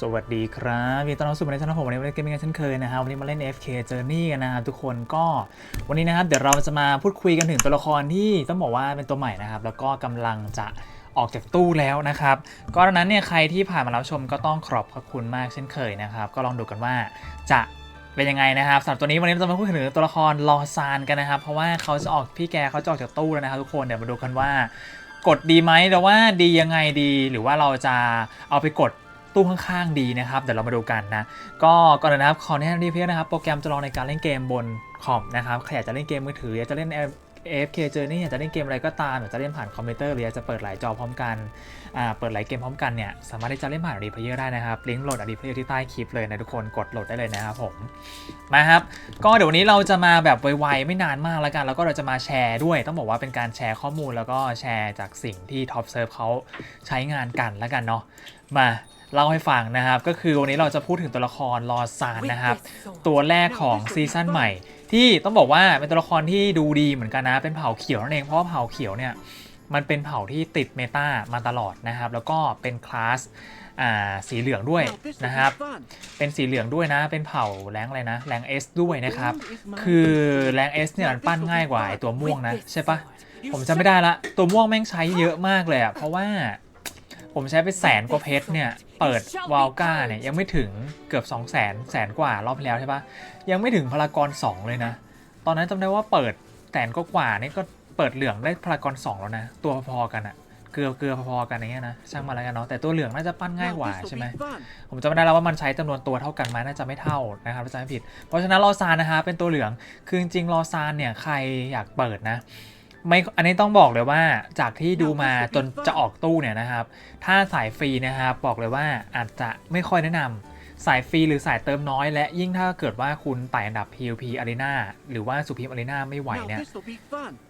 สวัสดีครับยินดีต้อนรับสู่ในช่องผมวันนี้มาเล่นเกมกันเช่นเคยนะครับวันนี้มาเล่น FK Journey กันนะครับทุกคนก็วันนี้นะครับเดี๋ยวเราจะมาพูดคุยกันถึงตัวละครที่ต้องบอกว่าเป็นตัวใหม่นะครับ แล้วก็กำลังจะออกจากตู้แล้วนะครับ ก็ดังนั้นเนี่ยใครที่ผ่านมารับชมก็ต้องขอบพระคุณมากเช่นเคยนะครับ ก็ลองดูกันว่าจะเป็นยังไงนะครับสำหรับตัวนี้วันนี้เราจะมาพูดถึงตัวละครลอซานกันนะครับ เพราะว่าเขาจะออกพี่แกเขาจะออกจากตู้แล้วนะครับ ทุกคนเดี๋ยวมาดูกันว่ากดดีไหมแต่ว่าดียังไงดี หรือว่าเราจะเอาไปกด ตู้ข้างๆดีนะครับเดี๋ยวเรามาดูกันนะ ก็ก่อนนะครับขอแนะนำดีเพียนะครับ โปรแกรมจะรองในการเล่นเกมบนคอมนะครับใครอยากจะเล่นเกมมือถืออยากจะเล่น AFK Journey อยากจะเล่นเกมอะไรก็ตามอยากจะเล่นผ่านคอมพิวเตอร์หรืออยากจะเปิดหลายจอพร้อมกันอ่าเปิดหลายเกมพร้อมกันเนี่ยสามารถที่จะเล่นผ่านอดีเพลเยอร์ได้นะครับลิงก์โหลดอดีเพลเยอร์ที่ใต้คลิปเลยนะทุกคนกดโหลดได้เลยนะครับผมมาครับก็เดี๋ยววันนี้เราจะมาแบบไวๆไม่นานมากแล้วกัน แล้วก็เราจะมาแชร์ด้วย ต้องบอกว่าเป็นการแชร์ข้อมูลแล้วก็แชร์จากสิ่งที่ท็อปเซิร์ฟเขาใช้งานกันแล้วกันเนาะมา เล่าให้ฟังนะครับ ก็คือวันนี้เราจะพูดถึงตัวละครลอซานนะครับ ตัวแรกของซีซั่นใหม่ ที่ต้องบอกว่าเป็นตัวละครที่ดูดีเหมือนกันนะ เป็นเผ่าเขียวนั่นเองเพราะว่าเผ่าเขียวเนี่ยมันเป็นเผ่าที่ติดเมตามาตลอดนะครับ แล้วก็เป็นคลาสอ่าสีเหลืองด้วยนะครับ เป็นสีเหลืองด้วยนะ เป็นเผ่าแรงอะไรนะ แรง S ด้วยนะครับ คือแรง S เนี่ยมันปั้นง่ายกว่าไอ้ตัวม่วงนะ ใช่ปะผมจำไม่ได้ละ ตัวม่วงแม่งใช้เยอะมากเลยอะเพราะว่า ผมใช้ไปแสนกว่าเพชรเนี่ย เปิดวาลก้าเนี่ยยังไม่ถึงเกือบ 2 0 0แสนแสนกว่ารอบแล้วใช่ปะยังไม่ถึงพารากอน2 เลยนะ ตอนนั้นจำได้ว่าเปิดแสนกว่านี่ก็เปิดเหลืองได้พารากอน2 แล้วนะ ตัวพอๆกันอะเกลือเกลือพอๆกันอย่างเงี้ยนะช่างมาแล้วกันเนาะแต่ตัวเหลืองน่าจะปั้นง่ายกว่าใช่ไหมผมจำไม่ได้แล้วว่ามันใช้จำนวนตัวเท่ากันไหมน่าจะไม่เท่านะครับถ้าจำไม่ผิด เพราะฉะนั้นลอซานนะฮะเป็นตัวเหลืองคือจริงๆลอซานเนี่ยใครอยากเปิดนะ ไม่อันนี้ต้องบอกเลยว่าจากที่ดูมาจนจะออกตู้เนี่ยนะครับ ถ้าสายฟรีนะครับบอกเลยว่าอาจจะไม่ค่อยแนะนำสายฟรีหรือสายเติมน้อยและยิ่งถ้าเกิดว่าคุณไต่อันดับ PVP Arena หรือว่าสุพีม Arena ไม่ไหวเนี่ย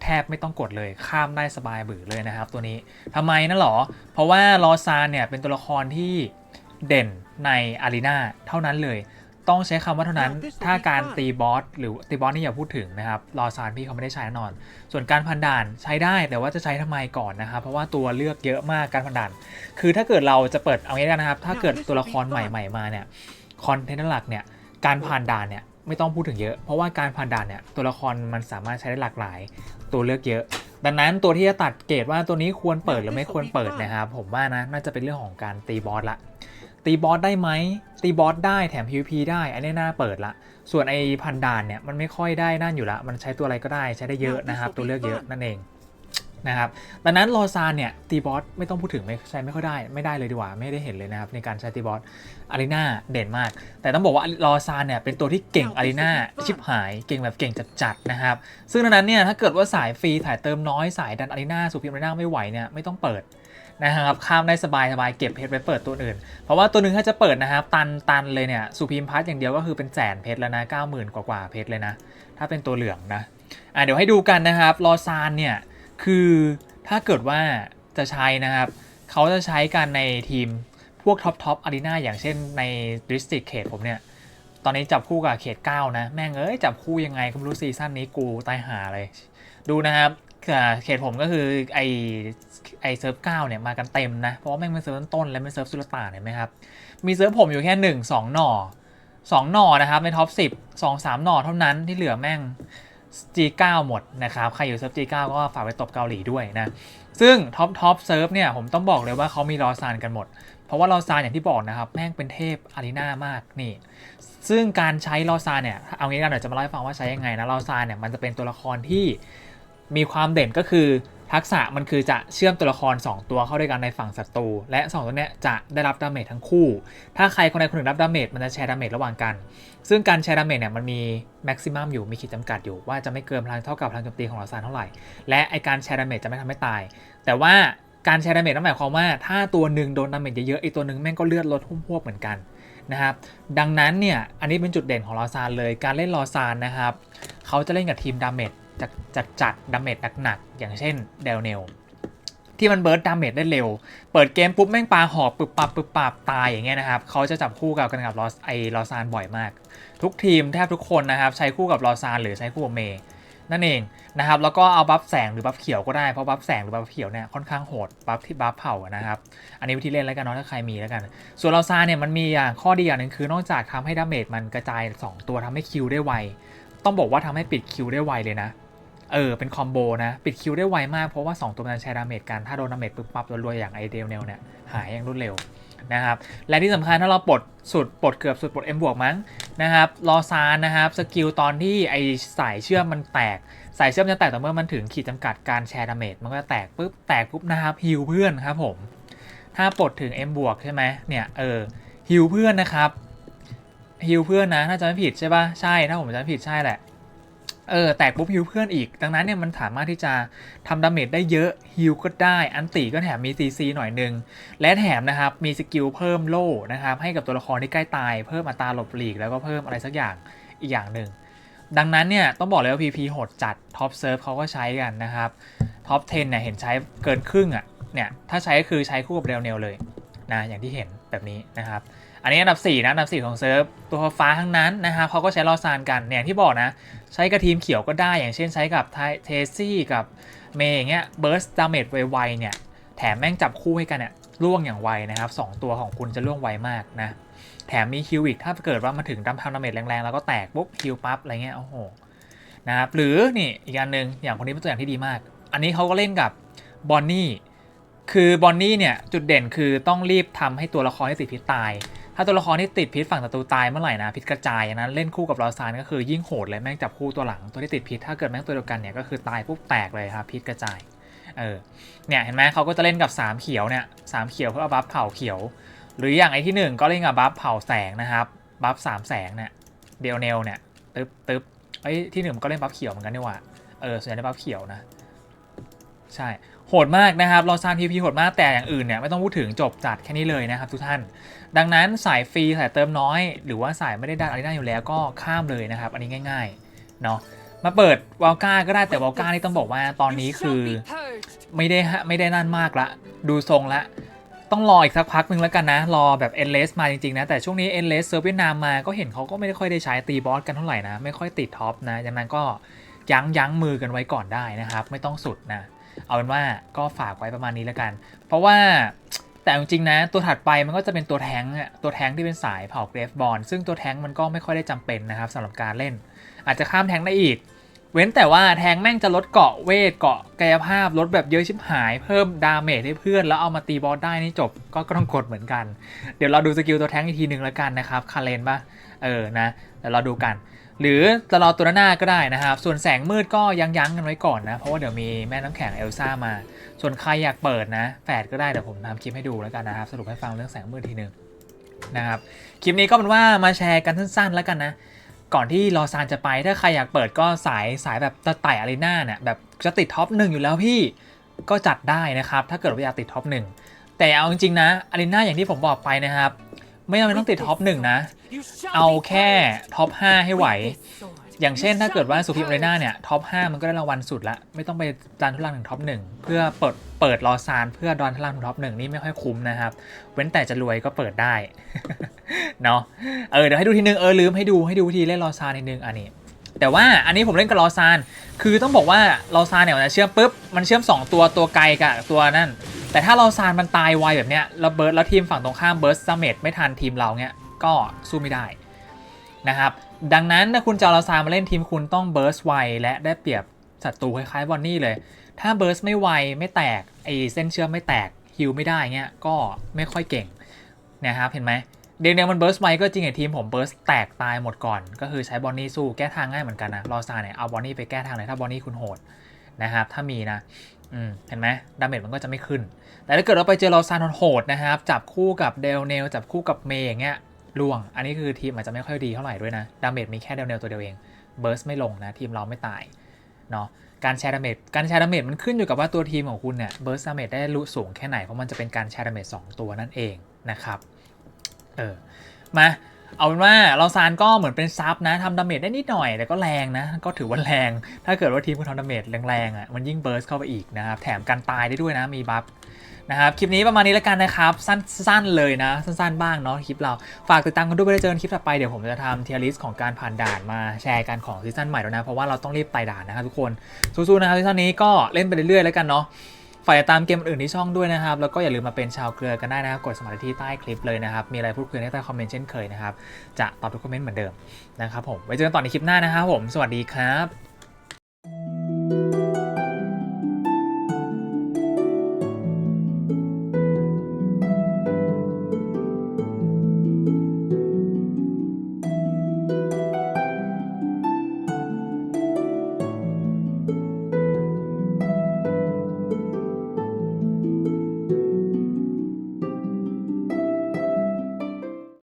แทบไม่ต้องกดเลยข้ามได้สบายบือเลยนะครับตัวนี้ทำไมนั่นหรอ เพราะว่าลอซานเนี่ยเป็นตัวละครที่เด่นในอารีนาเท่านั้นเลย ต้องใช้คำว่าเท่านั้น ถ้าการตีบอสหรือตีบอสนี่อย่าพูดถึงนะครับลอซานพี่เขาไม่ได้ใช้แน่นอน ส่วนการพันด่านใช้ได้แต่ว่าจะใช้ทำไมก่อนนะครับ เพราะว่าตัวเลือกเยอะมากการพันด่าน คือถ้าเกิดเราจะเปิดเอางี้กันนะครับ ถ้าเกิดตัวละครใหม่ๆมาเนี่ยคอนเทนต์หลักเนี่ยการผ่านด่านเนี่ยไม่ต้องพูดถึงเยอะ เพราะว่าการผ่านด่านเนี่ยตัวละครมันสามารถใช้ได้หลากหลาย ตัวเลือกเยอะ ดังนั้นตัวที่จะตัดเกรดว่าตัวนี้ควรเปิดหรือไม่ควรเปิดนะครับผมว่านะน่าจะเป็นเรื่องของการตีบอสละ ตีบอสได้ไหมตีบอสได้แถม PVP ได้อันนี้น่าเปิดละ ส่วนไอ้พันดานเนี่ยมันไม่ค่อยได้นั่นอยู่ละ มันใช้ตัวอะไรก็ได้ใช้ได้เยอะนะครับ ตัวเลือกเยอะนั่นเอง นะครับดังนั้นลอซานเนี่ยตีบอสไม่ต้องพูดถึงไม่ใช้ไม่ค่อยได้ไม่ได้เลยดีกว่าไม่ได้เห็นเลยนะครับในการใช้ตีบอสอารีนาเด่นมาก แต่ต้องบอกว่าลอซานเนี่ยเป็นตัวที่เก่งอารีนาชิบหายเก่งแบบเก่งจัดๆนะครับซึ่งดังนั้นเนี่ยถ้าเกิดว่าสายฟรีสายเติมน้อยสายดันอารีนาสุพีมอารีนาไม่ไหวเนี่ยไม่ต้องเปิดนะครับข้ามได้สบายสบายเก็บเพชรไปเปิดตัวอื่น เพราะว่าตัวหนึ่งถ้าจะเปิดนะครับตันตันเลยเนี่ยสุพีมพัทอย่างเดียวก็คือเป็นแสนเพชรแล้วนะเก้าหมื่นกว่ากว่าเพชรเลยนะถ้าเป็นตัวเหลืองนะอะเดี๋ยวให้ดูกันนะครับลอซานเนี่ย คือถ้าเกิดว่าจะใช้นะครับ เขาจะใช้กันในทีมพวกท็อปท็อปอารีนาอย่างเช่นในดิสติกเขตผมเนี่ย ตอนนี้จับคู่กับเขต 9 นะ แม่งเอ้ย จับคู่ยังไงก็ไม่รู้ซีซั่นนี้กูตายหาเลย ดูนะครับเขตผมก็คือไอไอเซิร์ฟเก้าเนี่ยมากันเต็มนะ เพราะว่าแม่งเป็นเซิร์ฟต้นๆและเป็นเซิร์ฟสุลต่านเห็นไหมครับ มีเซิร์ฟผมอยู่แค่หนึ่งสองหน่อสองหน่อนะครับในท็อปสิบสองสามหน่อเท่านั้นที่เหลือแม่ง G9 หมดนะครับ ใครอยู่เซิร์ฟ G9 ก็ฝากไปตบเกาหลีด้วยนะ ซึ่งท็อปท็อปเซิร์ฟเนี่ย ผมต้องบอกเลยว่าเขามีรอซานกันหมด เพราะว่าลอซานอย่างที่บอกนะครับ แม่งเป็นเทพอารีนามากนี่ ซึ่งการใช้ลอซานเนี่ย เอางี้กันเดี๋ยวจะมาเล่าให้ฟังว่าใช้ยังไงนะลอซานเนี่ยมันจะเป็นตัวละครที่มีความเด่นก็คือ ทักษะมันคือจะเชื่อมตัวละคร 2 ตัวเข้าด้วยกันในฝั่งศัตรู และ 2 ตัวเนี้ยจะได้รับดาเมจทั้งคู่ ถ้าใครคนใดคนหนึ่งรับดาเมจมันจะแชร์ดาเมจระหว่างกัน ซึ่งการแชร์ดาเมจเนี่ยมันมีแม็กซิมัมอยู่มีขีดจำกัดอยู่ ว่าจะไม่เกินพลังเท่ากับพลังโจมตีของลอซานเท่าไหร่ และไอการแชร์ดาเมจจะไม่ทำให้ตาย แต่ว่าการแชร์ดาเมจนั่นหมายความว่าถ้าตัวหนึ่งโดนดาเมจเยอะๆอีกตัวหนึ่งแม่งก็เลือดลดทุ่มพวกเหมือนกันนะครับดังนั้นเนี่ยอันนี้เป็นจุดเด่นของลอซานเลยการเล่นลอซานนะครับเขาจะเล่นกับทีมดาเมจ จัดจัดจัดดาเมจหนักๆอย่างเช่นเดลเนลที่มันเบิร์ดดาเมจได้เร็ว เปิดเกมปุ๊บแม่งปลาหอบปึบปับปึบปับตายอย่างเงี้ยนะครับเขาจะจับคู่กับกันกับลอสไอลอซานบ่อยมาก ทุกทีมแทบทุกคนนะครับใช้คู่กับลอซานหรือใช้คู่กับเมย์นั่นเองนะครับแล้วก็เอาบัฟแสงหรือบัฟเขียวก็ได้เพราะบัฟแสงหรือบัฟเขียวเนี่ยค่อนข้างโหดบัฟที่บัฟเผานะครับอันนี้วิธีเล่นแล้วกันเนาะถ้าใครมีแล้วกัน ส่วนลอซานเนี่ยมันมีอย่างข้อดีอย่างหนึ่งคือนอกจากทำให้ดาเมจมันกระจาย 2 ตัวทำให้คิวได้ไวต้องบอกว่าทำให้ปิดคิวได้ไวเลยนะ เออเป็นคอมโบนะ ปิดคิวได้ไวมากเพราะว่า 2 ตัวมันแชร์ดาเมจกัน ถ้าโดนดาเมจปุ๊บปั๊บรวยๆอย่างไอเดลเนลเนี่ยหายอย่างรวดเร็วนะครับและที่สำคัญถ้าเราปลดสุดปลดเกือบสุดปลด M บวกมั้งนะครับรอซานนะครับสกิลตอนที่ไอสายเชื่อมมันแตก สายเชื่อมจะแตกต่อเมื่อมันถึงขีดจำกัดการแชร์ดาเมจมันก็จะแตกปุ๊บแตกปุ๊บนะครับฮิวเพื่อนครับผมถ้าปลดถึง M บวกใช่ไหมเนี่ยเออฮิวเพื่อนนะครับฮิวเพื่อนนะถ้าจำไม่ผิดใช่ปะใช่ถ้าผมจำไม่ผิดใช่แหละ เออแตกปุ๊บฮิวเพื่อนอีก ดังนั้นเนี่ยมันสามารถที่จะทำดาเมจได้เยอะฮิวก็ได้ อันติก็แถมมี CC หน่อยนึง และแถมนะครับ มีสกิลเพิ่มโล่นะครับ ให้กับตัวละครที่ใกล้ตาย เพิ่มอัตราหลบหลีก แล้วก็เพิ่มอะไรสักอย่างอีกอย่างหนึ่ง ดังนั้นเนี่ยต้องบอกเลยว่า PP โหดจัดท็อปเซิร์ฟเขาก็ใช้กันนะครับท็อป 10 เนี่ยเห็นใช้เกินครึ่งอะ่ะเนี่ยถ้าใช้ก็คือใช้คู่กับเรลเนลเลย นะอย่างที่เห็นแบบนี้นะครับอันนี้อันดับ 4 นะอันดับ 4 ของเซิร์ฟตัวฟ้าทั้งนั้นนะครับเขาก็ใช้ลอซานกันเนี่ยที่บอกนะ ใช้กับทีมเขียวก็ได้อย่างเช่นใช้กับเทซี่กับเมย์อย่างเงี้ยเบิร์สดาเมจไวๆเนี่ยแถมแม่งจับคู่ให้กันเนี่ยล่วงอย่างไวนะครับสองตัวของคุณจะล่วงไวมากนะ แถมมีฮิวอีกถ้าเกิดว่ามาถึงทำทำดาเมจแรงๆ แล้วก็แตกปุ๊บฮิวปั๊บอะไรเงี้ยโอ้โหนะครับหรือนี่อีกอันหนึ่งอย่างคนนี้เป็นตัวอย่างที่ดีมาก อันนี้เขาก็เล่นกับบอนนี่ คือบอนนี่เนี่ยจุดเด่นคือต้องรีบทำให้ตัวละครที่ติดพิษตาย ถ้าตัวละครที่ติดพิษฝั่งศัตรูตายเมื่อไหร่นะพิษกระจายอย่างนั้นเล่นคู่กับลอซานก็คือยิ่งโหดเลยแม่งจับคู่ตัวหลังตัวที่ติดพิษถ้าเกิดแม่งตัวเดียวกันเนี่ยก็คือตายปุ๊บแตกเลยครับพิษกระจายเออเนี่ยเห็นไหมเขาก็จะเล่นกับสามเขียวเนี่ยสามเขียวเพื่อเอาบัฟเผาเขียว หรืออย่างไอที่หนึ่งก็เล่นกับบัฟเผาแสงนะครับบัฟสามแสงเนี่ยเดลเนลเนี่ยตึ๊บตึ๊บไอยที่หนึ่งก็เล่นบัฟเขียวเหมือนกันนี่หว่าเออส่วนใหญ่ได้บัฟเขียวนะใช่ โหดมากนะครับลอซานพีพีโหดมากแต่อย่างอื่นเนี่ยไม่ต้องพูดถึงจบจัดแค่นี้เลยนะครับทุกท่าน ดังนั้นสายฟรีสายเติมน้อย หรือว่าสายไม่ได้ดันอะไรได้อยู่แล้วก็ข้ามเลยนะครับ อันนี้ง่ายๆเนาะมาเปิดวาลก้าก็ได้แต่วาลก้านี่ต้องบอกว่าตอนนี้คือ ไม่ได้ฮะไม่ได้นั่นมากละ ดูทรงละต้องรออีกสักพักหนึ่งแล้วกันนะ รอแบบเอ็นเลสมาจริงๆนะ แต่ช่วงนี้เอ็นเลสเซิร์ฟเวียดนามมาก็เห็นเขาก็ไม่ได้ค่อยได้ใช้ตีบอสกันเท่าไหร่นะ ไม่ค่อยติดท็อปนะดังนั้นก็ยั้งยั้งมือกันไว้ก่อนได้นะครับ ไม่ต้องสุดนะ เอาเป็นว่าก็ฝากไว้ประมาณนี้แล้วกัน เพราะว่าแต่จริงๆนะตัวถัดไปมันก็จะเป็นตัวแท้งตัวแท้งที่เป็นสายเผาเกรฟบอลซึ่งตัวแท้งมันก็ไม่ค่อยได้จำเป็นนะครับสำหรับการเล่น อาจจะข้ามแท้งได้อีก เว้นแต่ว่าแทงแม่งจะลดเกาะเวทเกาะกายภาพลดแบบเยอะชิบหาย เพิ่มดาเมจให้เพื่อน แล้วเอามาตีบอสได้นี่จบก็ก็ต้องกดเหมือนกัน เดี๋ยวเราดูสกิลตัวแท้งอีกทีหนึ่งแล้วกันนะครับคาเลนปะเออนะเดี๋ยวเราดูกัน หรือจะรอตัวหน้าก็ได้นะครับ ส่วนแสงมืดก็ยังยั้งกันไว้ก่อนนะ เพราะว่าเดี๋ยวมีแม่น้ำแข็งเอลซ่ามา ส่วนใครอยากเปิดนะ แฝดก็ได้เดี๋ยวผมทำคลิปให้ดูแล้วกันนะครับ สรุปให้ฟังเรื่องแสงมืดทีหนึ่งนะครับ คลิปนี้ก็เป็นว่ามาแชร์กันสั้นๆแล้วกันนะ ก่อนที่รอซานจะไปถ้าใครอยากเปิดก็สายสายแบบจะไต่อารีนาเนี่ยแบบจะติดท็อปหนึ่งอยู่แล้วพี่ก็จัดได้นะครับ ถ้าเกิดว่าอยากติดท็อปหนึ่งแต่เอาจริงๆนะอารีนาอย่างที่ผมบอกไปนะครับ ไม่จำเป็นต้องติดท็อปหนึ่งนะ เอาแค่ท็อป5ให้ไหว อย่างเช่นถ้าเกิดว่าสุพิมอารีนาเนี่ยท็อป5มันก็ได้รางวัลสุดละ ไม่ต้องไปดันทุลังถึงท็อปหนึ่งเพื่อเปิดเปิดรอซานเพื่อดันทุลังถึงท็อปหนึ่งนี่ไม่ค่อยคุ้มนะครับ เว้นแต่จะรวยก็เปิดได้ เนาะเออเดี๋ยวให้ดูทีนึงเออลืมให้ดูให้ดูวิธีเล่นรอซานนิดนึงอันนี้แต่ว่าอันนี้ผมเล่นกับรอซาน คือต้องบอกว่ารอซานเนี่ยมันะเชื่อมปุ๊บ มันเชื่อม 2 ตัวตัวไกลกับตัวนั่น แต่ถ้าเรอซานมันตายไวแบบเนี้ยแล้วเบิร์ดแล้วทีมฝั่งตรงข้ามเบิร์ดซัมเมตไม่ทันทีมเราเนี่ยก็สู้ไม่ได้นะครับดังนั้นถ้าคุณจะเอาซานมาเล่นทีมคุณต้องเบิร์สไวและได้เปรียบศัตรูคล้ายๆบอนนี่เลย ถ้าเบิร์สไม่ไวไม่แตกไอเส้นเชื่อมไม่แตกฮิลไม่ได้เงี้ยก็ไม่ค่อยเก่งนะครับเห็นไหมเดนเนลมันเบิร์สไวก็จริงไอทีมผมเบิร์สแตกตายหมดก่อน ก็คือใช้บอนนี่สู้แก้ทางง่ายเหมือนกันนะรอซาเนี่ยเอาบอนนี่ไปแก้ทางเลยถ้าบอนนี่คุณโหดนะครับถ้ามีนะ เห็นไหมดาเมจมันก็จะไม่ขึ้น แต่ถ้าเกิดเราไปเจอเราซานโหดนะครับ จับคู่กับเดลเนลจับคู่กับเมย์อย่างเงี้ยล่วง อันนี้คือทีมอาจจะไม่ค่อยดีเท่าไหร่ด้วยนะ ดาเมจมีแค่เดลเนลตัวเดียวเอง เบิร์สไม่ลงนะ ทีมเราไม่ตาย เนาะการแชร์ดาเมจ การแชร์ดาเมจมันขึ้นอยู่กับว่าตัวทีมของคุณเนี่ย เบิร์สดาเมจได้รู้สูงแค่ไหน เพราะมันจะเป็นการแชร์ดาเมจสองตัวนั่นเองนะครับ เออ มา เอาเป็นว่าเราซานก็เหมือนเป็นซับนะทำดาเมจได้นิดหน่อย แต่ก็แรงนะ ก็ถือว่าแรง ถ้าเกิดว่าทีมคุณทำดาเมจแรงๆอะมันยิ่งเบิร์สเข้าไปอีกนะครับ แถมการตายได้ด้วยนะมีบัฟนะครับคลิปนี้ประมาณนี้แล้วกันนะครับ สั้นๆเลยนะ สั้นๆบ้างเนาะคลิปเราฝากติดตามกันด้วยไปได้เจอกันคลิปต่อไปเดี๋ยวผมจะทำเทียร์ลิสของการผ่านด่านมาแชร์กันของซีซั่นใหม่แล้วนะเพราะว่าเราต้องรีบไต่ด่านนะครับทุกคนสู้ๆนะครับซีซั่นนี้ก็เล่นไปเรื่อยๆแล้วกันเนาะ ฝากติดตามเกมอื่นที่ช่องด้วยนะครับ แล้วก็อย่าลืมมาเป็นชาวเกลือกันได้นะครับกดสมัครที่ใต้คลิปเลยนะครับ มีอะไรพูดคุยได้ใต้คอมเมนต์เช่นเคยนะครับ จะตอบทุกคอมเมนต์เหมือนเดิมนะครับผม ไว้เจอกันต่อในคลิปหน้านะครับผม สวัสดีครับ